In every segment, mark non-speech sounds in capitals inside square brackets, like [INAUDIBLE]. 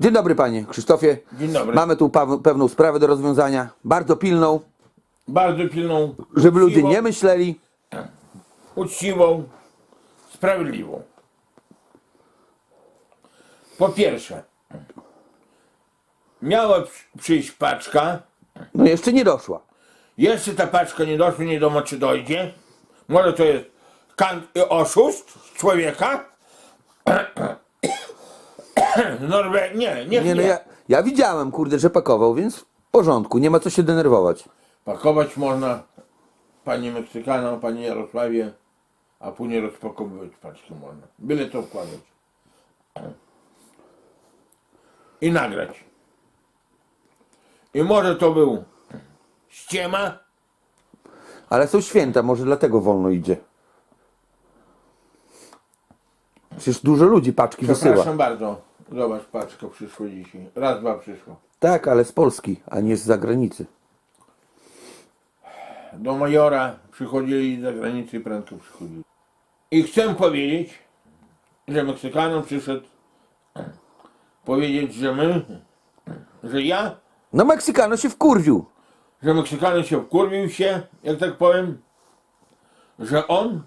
Dzień dobry panie Krzysztofie. Dzień dobry. Mamy tu pewną sprawę do rozwiązania, bardzo pilną, Bardzo pilną, żeby ludzie uczciwą, nie myśleli. uczciwą, sprawiedliwą. Po pierwsze, miała przy- przyjść paczka. No jeszcze nie doszła. Jeszcze ta paczka nie doszła, nie wiadomo czy dojdzie. Może to jest kan- oszust człowieka. [CLEARS THROAT] [CLEARS THROAT] Norwe... Nie, nie, Nie, no ja, ja widziałem, kurde, że pakował, więc w porządku, nie ma co się denerwować. Pakować można, panie Meksykano, panie Jarosławie, a później rozpakowywać paczki można. Byle to wkładać. [CLEARS THROAT] I nagrać. I może to był ściema, Ale są święta, może dlatego wolno idzie. Przecież dużo ludzi paczki wysyła. przepraszam bardzo. Zobacz, paczka przyszła dzisiaj. Raz, dwa przyszła. Tak, ale z Polski, a nie z zagranicy. Do majora przychodzili z zagranicy i prędko przychodzili. I chcę powiedzieć, że Meksykanom przyszedł powiedzieć, że my, że ja, No Meksykano się wkurwił. że Meksykanin się wkurwił się, jak tak powiem, że on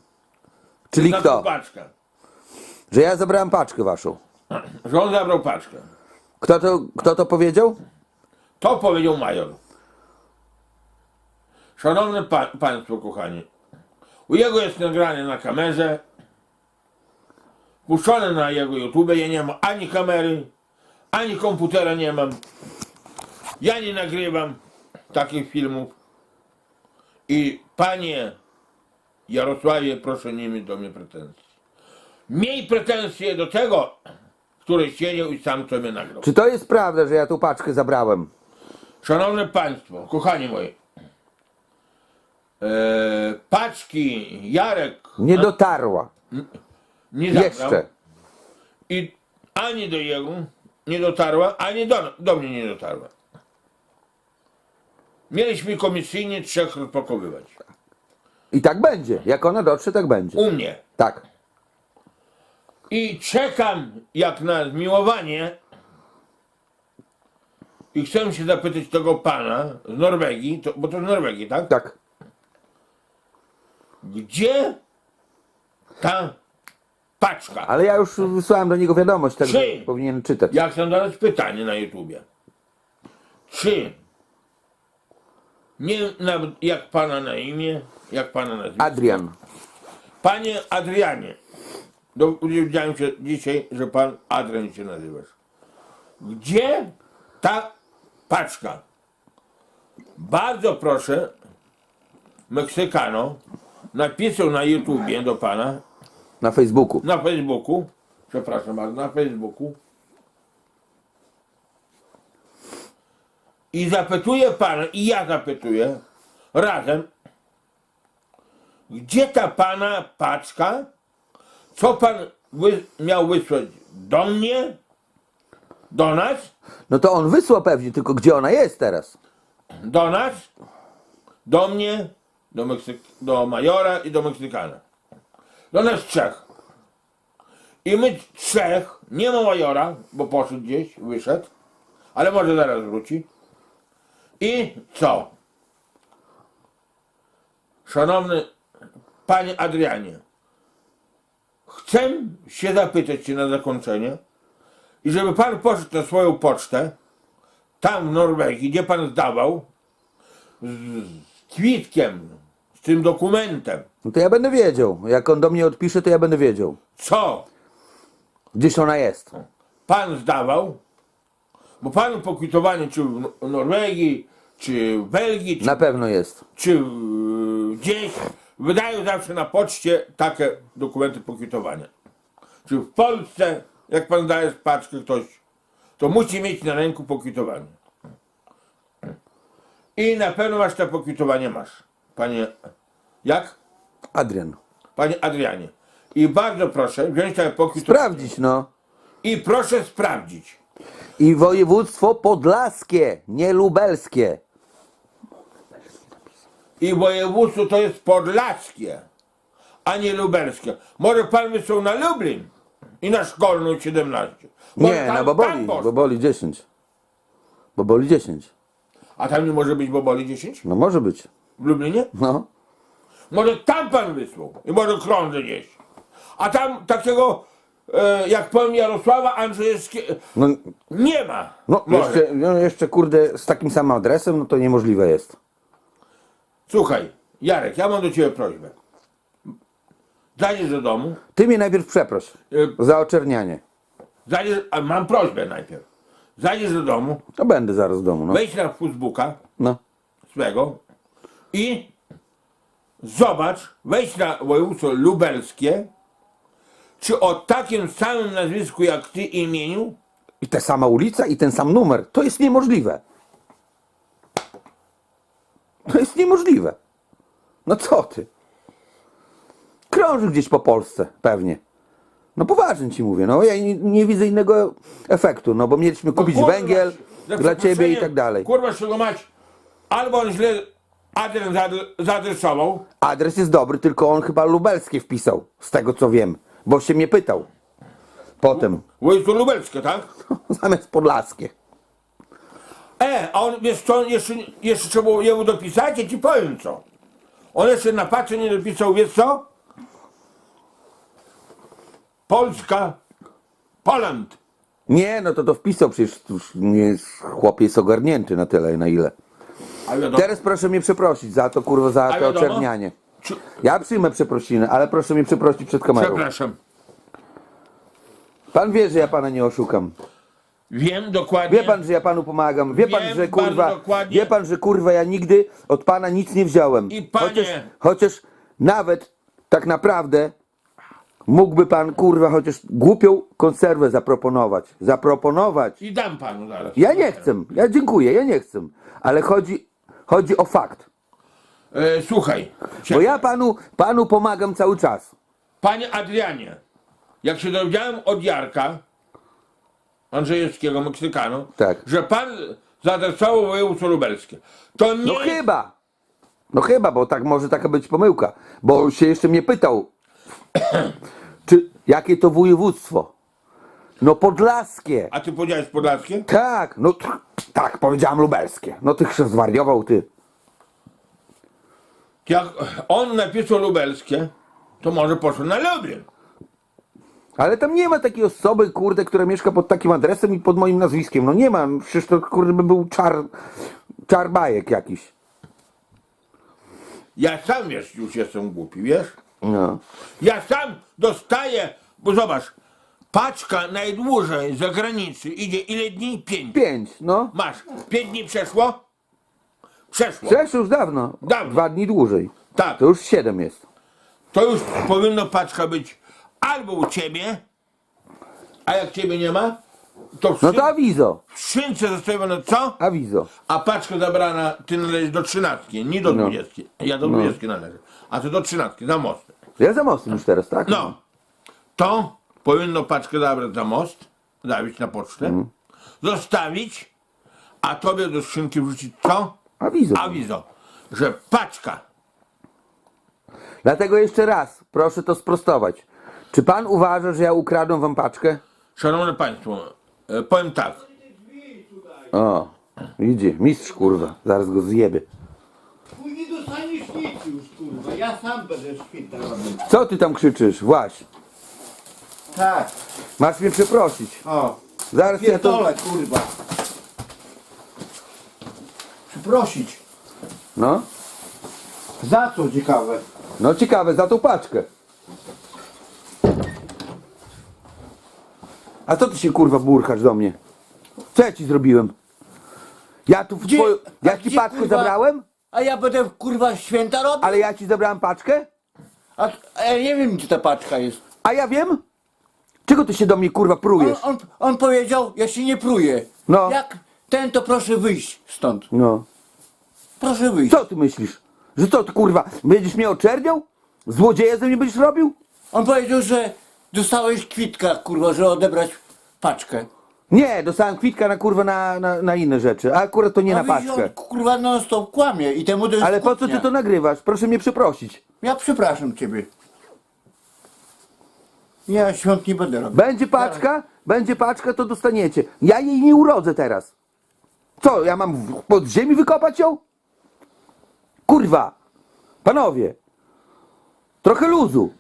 Czyli na kto? paczkę, Że ja zabrałem paczkę waszą. On zabrał paczkę. Kto to, kto to powiedział? To powiedział major. Szanowne pa Państwo kochani, u jego jest nagrane na kamerze, puszczone na jego YouTube, ja nie mam ani kamery, ani komputera nie mam. Ja nie nagrywam takich filmów. I panie Jarosławie, proszę nie mieć do mnie pretensji. Miej pretensje do tego, który siedział i sam sobie nagrał. Czy to jest prawda, że ja tą paczkę zabrałem? Szanowne Państwo, kochani moi, e, paczki Jarek Nie dotarła. nie zabrał Jeszcze. i ani do jego nie dotarła, ani do, do mnie nie dotarła. Mieliśmy komisyjnie trzech rozpakowywać. I tak będzie. Jak ona dotrze, tak będzie. U mnie. Tak. I czekam jak na zmiłowanie i chcę się zapytać tego pana z Norwegii, to, bo to z Norwegii, tak? Tak. Gdzie ta paczka? Ale ja już wysłałem do niego wiadomość, także Czy? powinien czytać. Ja chcę zadać pytanie na YouTubie. Czy nie nawet jak pana na imię, jak pana nazwisko? Adrian. Panie Adrianie, dowiedziałem się dzisiaj, że pan Adrian się nazywasz. Gdzie ta paczka? Bardzo proszę, Meksykano napisał na YouTubie do pana, Na Facebooku. na Facebooku, przepraszam bardzo, na Facebooku i zapytuję pana, i ja zapytuję razem, gdzie ta pana paczka, co pan wy, miał wysłać do mnie, do nas, No to on wysłał pewnie, tylko gdzie ona jest teraz? do nas, do mnie, do, Meksyk do Majora i do Meksykana. Do nas trzech. I my trzech, nie ma Majora, bo poszedł gdzieś, wyszedł, ale może zaraz wróci. I co? Szanowny panie Adrianie, chcę się zapytać cię na zakończenie i żeby pan poszedł na swoją pocztę, tam w Norwegii, gdzie pan zdawał, z kwitkiem, z tym dokumentem, No to ja będę wiedział. Jak on do mnie odpisze, to ja będę wiedział. co Gdzieś ona jest. pan zdawał, bo panu pokwitowanie czy w Nor- Norwegii, czy w Belgii, czy, Na pewno jest. czy gdzieś, wydają zawsze na poczcie takie dokumenty pokwitowania. Czy w Polsce, jak pan daje paczkę ktoś, to musi mieć na ręku pokwitowanie. I na pewno masz to pokwitowanie masz. Panie, jak? Adrian. Panie Adrianie. I bardzo proszę wziąć takie pokwitowanie. Sprawdzić, no. I proszę sprawdzić. I województwo podlaskie, nie lubelskie. I województwo to jest podlaskie, a nie lubelskie. Może pan wysłał na Lublin, I na szkolną 17. Bo Nie, tam- na Boboli, tam poszło. Boboli 10. Boboli 10. A tam nie może być Boboli 10? No może być. W Lublinie? No. Może tam pan wysłał i może krąży gdzieś. A tam takiego, e, jak powiem Jarosława Andrzejewskiego, No, nie ma. no, Może. jeszcze, no jeszcze kurde z takim samym adresem, no to niemożliwe jest. Słuchaj, Jarek, ja mam do ciebie prośbę. Zajdziesz do domu, Ty mnie najpierw przeproś e, za oczernianie. zajdziesz, a mam prośbę najpierw. Zajdziesz do domu, No będę zaraz w domu, no. wejdź na Facebooka no. swego i zobacz, wejdź na województwo lubelskie, czy o takim samym nazwisku jak ty imieniu I ta sama ulica i ten sam numer. To jest niemożliwe. To jest niemożliwe. No co ty? Krąży gdzieś po Polsce, pewnie. No poważnie ci mówię, no ja nie, nie widzę innego efektu, no bo mieliśmy kupić kurwa, węgiel za dla ciebie i przeproszeniem, tak dalej. Kurwa, czego mać, albo on źle adres zadre- zaadresował, Adres jest dobry, tylko on chyba lubelskie wpisał, z tego co wiem, bo się mnie pytał. Potem, województwo lubelskie, tak? [LAUGHS] zamiast podlaskie. E, a on, wiesz co, jeszcze, jeszcze trzeba było jemu dopisać, ja ci powiem co. On jeszcze na patrze nie dopisał, wiesz co? Polska, Poland. Nie, no to to wpisał, przecież już nie jest, chłop jest ogarnięty na tyle, na ile. A wiadomo, Teraz proszę mnie przeprosić za to, kurwa, za to wiadomo? oczernianie. czy, Ja przyjmę przeprosiny, ale proszę mnie przeprosić przed kamerą. przepraszam, Pan wie, że ja pana nie oszukam. Wiem dokładnie. Wie pan, że ja panu pomagam. Wie pan, Wiem że bardzo kurwa. dokładnie. Wie pan, że kurwa ja nigdy od pana nic nie wziąłem. I panie- Chociaż, chociaż nawet tak naprawdę mógłby pan kurwa chociaż głupią konserwę zaproponować. Zaproponować. I dam panu zaraz. Ja nie chcę. Ja dziękuję, ja nie chcę. Ale chodzi, chodzi o fakt. E, słuchaj, Bo ja panu, panu pomagam cały czas. panie Adrianie, jak się dowiedziałem od Jarka, Andrzejewskiego, Meksykanu, Tak. że pan zaadresował województwo lubelskie, to nie... No chyba. No chyba, bo tak może taka być pomyłka. Bo się jeszcze mnie pytał, [CLEARS THROAT] czy jakie to województwo? No podlaskie. A ty powiedziałeś podlaskie? Tak, no tak, powiedziałem lubelskie. No ty się zwariował ty. Jak on napisał lubelskie, to może poszło na Lublin. Ale tam nie ma takiej osoby, kurde, która mieszka pod takim adresem i pod moim nazwiskiem. No nie ma, przecież to kurde by był czar, czarbajek jakiś. Ja sam wiesz, już jestem głupi, wiesz? No. Ja sam dostaję, bo zobacz, paczka najdłużej z zagranicy idzie ile dni? Pięć. Pięć, no. Masz, pięć dni przeszło? Przeszło. Przecież już dawno. Dawno. Dwa dni dłużej. Tak, To już siedem jest. to już powinno paczka być albo u ciebie, a jak ciebie nie ma, to w, No to awizo. w skrzynce zostawione co? Awizo. A paczka zabrana, ty należysz do trzynastki, nie do No. dwudziestki. Ja do dwudziestki należę. A ty do trzynastki, za most. Ja za mostem już teraz, tak? No, to powinno paczkę zabrać za most, zawieć na pocztę, Mhm. zostawić, a tobie do skrzynki wrzucić co? Awizo. Awizo, że paczka. Dlatego jeszcze raz, proszę to sprostować. Czy pan uważa, że ja ukradłem wam paczkę? Szanowne Państwo, e, powiem tak. O, idzie, mistrz kurwa, zaraz go zjebie. Chuj nie dostaniesz nic już, kurwa. Ja sam będę robił. Co ty tam krzyczysz? Właś, Tak. masz mnie przeprosić. O. Zaraz ja to... Pierdolę, kurwa. Przeprosić. No, Za co ciekawe? no ciekawe, za tą paczkę. A co ty się kurwa burchasz do mnie? Co ja ci zrobiłem? Ja tu w Gdzie- twoją... a Ja ci gdzie, paczkę kurwa? zabrałem? A ja będę kurwa święta robił? Ale ja ci zabrałem paczkę? A, a ja nie wiem, gdzie ta paczka jest. A ja wiem? Czego ty się do mnie kurwa On, prujesz? on, on powiedział, ja się nie pruję. No. Jak ten, to proszę wyjść stąd. No. Proszę wyjść. Co ty myślisz? Że co ty kurwa, będziesz mnie oczerniał? Złodzieja ze mnie będziesz robił? On powiedział, że dostałeś kwitka, kurwa, że odebrać paczkę. Nie, dostałem kwitka na kurwa na, na, na inne rzeczy, a akurat to nie A na widzisz, paczkę. on, kurwa non stop kłamie i temu to jest Ale po co ty kłótnia. to nagrywasz? Proszę mnie przeprosić. Ja przepraszam ciebie. Ja świąt nie będę robił. Będzie paczka, będzie paczka, to dostaniecie. Ja jej nie urodzę teraz. Co, ja mam w- pod ziemi wykopać ją? Kurwa. Panowie. Trochę luzu.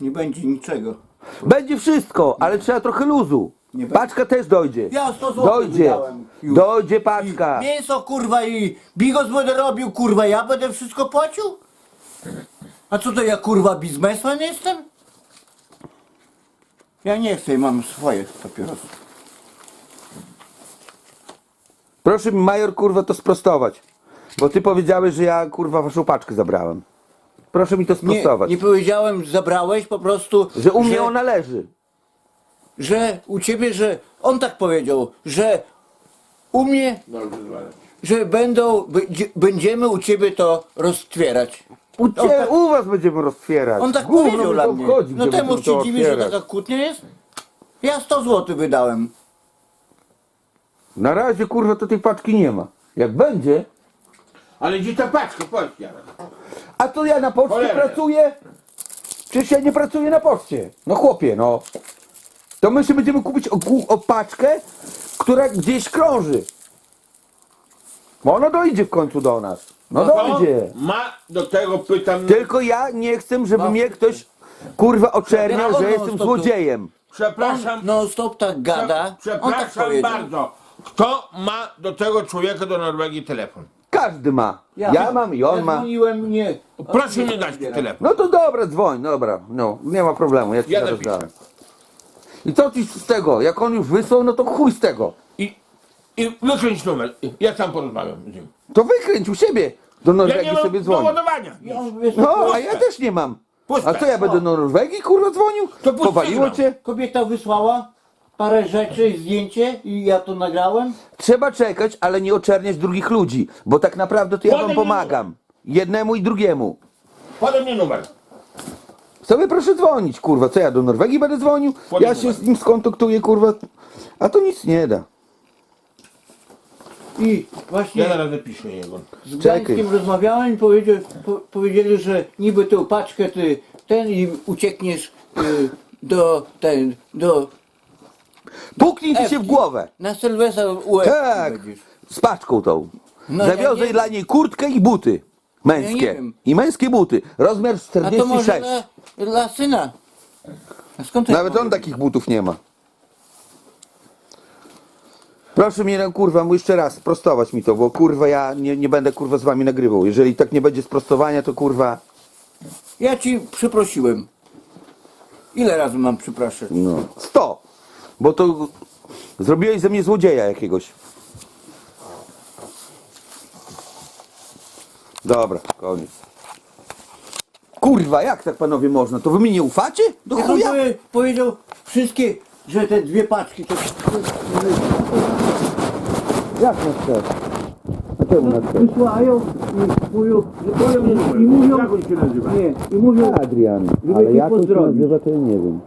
Nie będzie niczego. Będzie wszystko, ale trzeba trochę luzu. Nie będzie. Paczka też dojdzie. Ja 100 zł Dojdzie. wydałem już. Dojdzie paczka. Mięso kurwa i bigos będę robił kurwa, ja będę wszystko płacił? A co to ja kurwa biznesmen jestem? Ja nie chcę, mam swoje papierosy. Proszę mi major kurwa to sprostować. Bo ty powiedziałeś, że ja kurwa waszą paczkę zabrałem. Proszę mi to Nie, sprostować. nie powiedziałem, zabrałeś po prostu, Że u mnie że, ona leży. że u ciebie, że on tak powiedział, że u mnie, że będą, będzie, będziemy u ciebie to roztwierać. U, cie, tak- u was będziemy roztwierać. On tak Gówno powiedział mi dla to mnie. wchodzi, No gdzie temu będziemy to się dziwi, że otwierać. taka kłótnia jest? Ja 100 zł wydałem. Na razie kurwa to tej paczki nie ma. Jak będzie, Ale gdzie ta paczka? Chodź, Jarek. A to ja na poczcie Cholernie. pracuję. Przecież ja nie pracuję na poczcie. No chłopie, no. To my się będziemy kupić o, ku- o paczkę, która gdzieś krąży. Bo ona dojdzie w końcu do nas. No dojdzie. Ma do tego pytam. Tylko ja nie chcę, żeby mnie ktoś kurwa oczerniał, że no, jestem złodziejem. Przepraszam. No stop tak gada. On tak Przepraszam powiedział. bardzo. Kto ma do tego człowieka do Norwegii telefon? Każdy ma. Ja, mam i on ja ma. dzwoniłem, nie. Proszę mi dać telefon. No to dobra, dzwoń, dobra. No, nie ma problemu, ja ci Ja zaraz napiszę. dam. I co ci z tego? Jak on już wysłał, no to chuj z tego. I, I wykręć numer. Ja sam porozmawiam z nim. To wykręć u siebie. Do Ja Norwegii nie mam sobie on, wiesz, No, a ja też nie mam. Puste. A co ja będę do Norwegii kurwa dzwonił? To puść Powaliło sygnał. cię? Kobieta wysłała parę rzeczy, zdjęcie i ja to nagrałem. Trzeba czekać, ale nie oczerniać drugich ludzi, bo tak naprawdę to ja wam pomagam. Jednemu i drugiemu. Podaj mi numer. Sobie proszę dzwonić, kurwa. Co ja do Norwegii będę dzwonił? Podaj Ja się numer. z nim skontaktuję, kurwa. A to nic nie da. I właśnie Ja zaraz zapiszę jego. z Czekaj. Gdańskiem rozmawiałem i powiedział, po, powiedzieli, że niby tą paczkę ty ten i uciekniesz y, do ten, do Puknij ty się w głowę. na Sylwestra u Tak, będziesz. z paczką tą. No, ja Zawiozę nie- dla niej kurtkę i buty. Ja Męskie. nie wiem. I męskie buty. Rozmiar A to może 46. dla, dla syna. A skąd to Nawet on takich butów nie ma. Proszę mnie, no, kurwa, mu jeszcze raz sprostować mi to, bo kurwa ja nie, nie będę kurwa z wami nagrywał. Jeżeli tak nie będzie sprostowania, to kurwa, Ja ci przeprosiłem. Ile razy mam przepraszać? no, 100. Bo to zrobiłeś ze mnie złodzieja jakiegoś. Dobra, koniec. Kurwa, jak tak panowie można? To wy mi nie ufacie? Do Jak on chuja? powie, powiedział wszystkie, że te dwie paczki to Jak na chcesz? A czemu na chcesz? wysyłają i mówią, że numer. i mówią, Jak on się nazywa? nie, i mówią, Adrian, ale jak on się pozdrowić. nazywa, to ja nie wiem.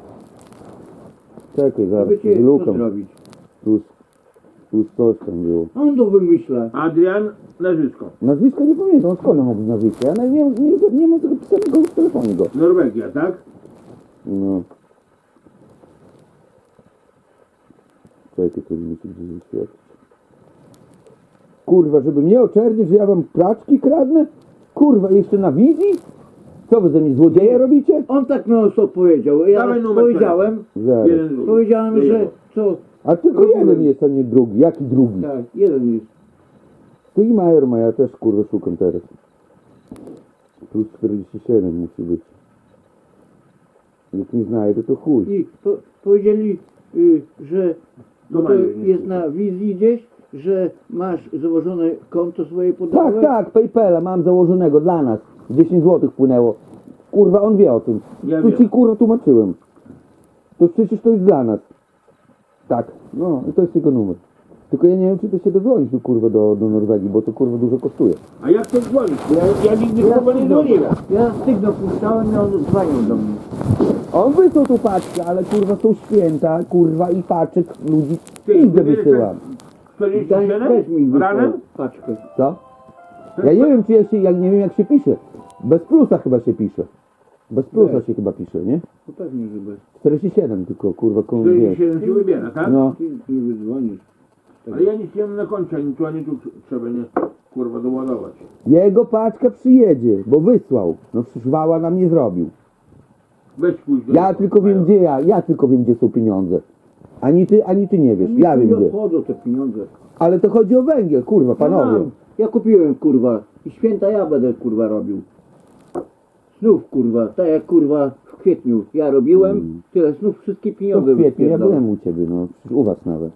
Czekaj, zaraz, żeby cię lukam. pozdrowić. Plus, plus coś tam było. On to wymyśla. Adrian, nazwisko. Nazwisko nie pamiętam, skąd on ma nazwisko? Ja nie, nie, nie mam tego pisanego w telefonie go. Norwegia, tak? No. Czekaj, to musi gdzieś wyświetlić. Kurwa, żeby mnie oczernić, że ja wam placzki kradnę? Kurwa, jeszcze na wizji? Co wy ze mnie złodzieje robicie? On tak no co powiedział. Ja Dawaj numer powiedziałem, Zaraz. Jeden powiedziałem, że jego. co, A tylko jeden jest, a nie drugi. Jaki drugi? tak, jeden jest. Ty i Majer ma, ja też kurwa szukam teraz. Plus 47 musi być. Jak nie znajdę, to chuj. I po, powiedzieli, y, że No to mają, nie jest na wizji gdzieś, że masz założone konto swoje Tak, tak, Paypala mam założonego dla nas. 10 zł płynęło. Kurwa, on wie o tym. Ja tu wiem. ci kurwa tłumaczyłem. To przecież to jest dla nas. Tak, no i to jest jego numer. Tylko ja nie wiem, czy to się dozwolisz tu kurwa do, do Norwegii, bo to kurwa dużo kosztuje. A jak to dzwonić? Ja, ja nigdy chyba nie dzwoniłem. Ja sygnał puszczałem i on dzwonił do mnie. On wysłał tu paczkę, ale kurwa są święta, kurwa i paczek ludzi Ty, pizdę wiesz, wysyłam. Daj, 47? weź mi wysłał paczkę. Co? Ja nie wiem, czy ja się, ja nie wiem jak się pisze. Bez plusa chyba się pisze. Bez plusa się chyba pisze, nie? No pewnie, że bez. 47 tylko, kurwa, komu wiesz. 47 się wybiera, tak? No. Ty nie wydzwonisz. Ale ja nic nie mam na koncie, ani tu, ani tu trzeba nie kurwa doładować. Jego paczka przyjedzie, bo wysłał. No przecież wała nam nie zrobił. Weź pójdź do Ja niego. tylko wiem gdzie ja, ja tylko wiem gdzie są pieniądze. Ani ty, ani ty nie wiesz, ja wiem Nie gdzie. odchodzą te pieniądze. Ale to chodzi o węgiel, kurwa, No panowie. Ja kupiłem kurwa i święta ja będę kurwa robił. Znów kurwa, tak jak kurwa w kwietniu ja robiłem, tyle znów wszystkie To pieniądze w kwietniu, ja wypierdolę. byłem u ciebie, no, przecież u was nawet.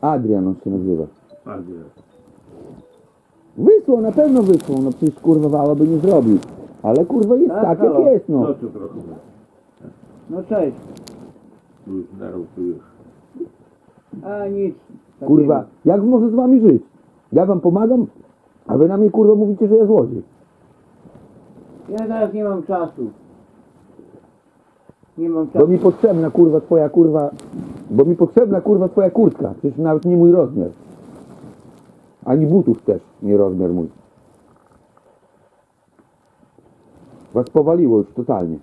Adrian on się nazywa. Adrian. Wysłał, na pewno wysłał, no przecież kurwa wała by nie zrobił. Ale kurwa jest Tak, tak, jak jest, no. No to trochę. No cześć. Już tu już. A nic. takiego. Kurwa, jak może z wami żyć? Ja wam pomagam, a wy na mnie kurwa mówicie, że ja złodziej. Ja teraz nie mam czasu. Nie mam Bo czasu. mi potrzebna kurwa twoja kurwa, bo mi potrzebna kurwa twoja kurtka. Przecież nawet nie mój rozmiar. Ani butów też nie rozmiar mój. Was powaliło już totalnie.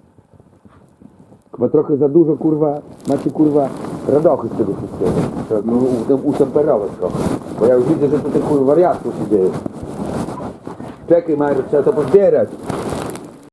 Chyba trochę za dużo kurwa, macie kurwa radochy z tego wszystkiego. Trzeba no, u- utemperować trochę. Bo ja już widzę, że tutaj kurwa wariatów się dzieje. Czekaj Majro, trzeba to pozbierać.